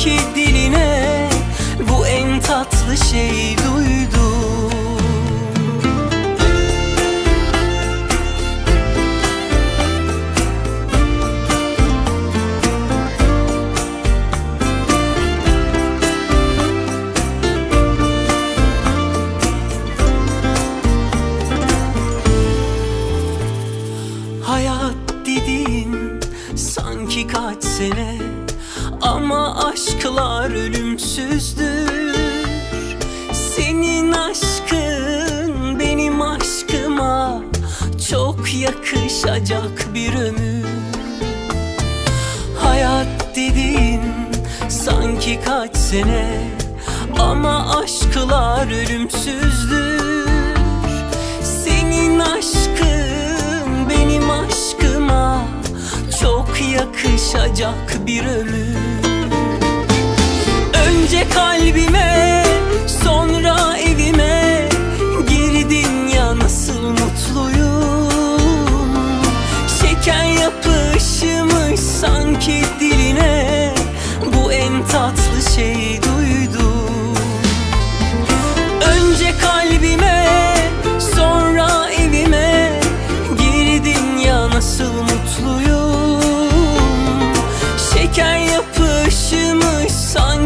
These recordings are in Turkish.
sanki diline Bu en tatlı şey duydum Hayat dediğin sanki kaç sene Ama aşklar ölümsüzdür. Senin aşkın benim aşkıma Çok yakışacak bir ömür. Hayat dediğin sanki kaç sene Ama aşklar ölümsüzdür. Senin aşkın benim aşkıma Çok yakışacak bir ömür Önce kalbime sonra evime Girdin ya nasıl mutluyum? Şeker yapışmış sanki diline Bu en tatlı şey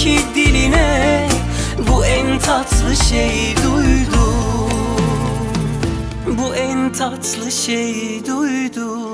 sanki diline Bu en tatlı şey duydum. Bu en tatlı şey duydum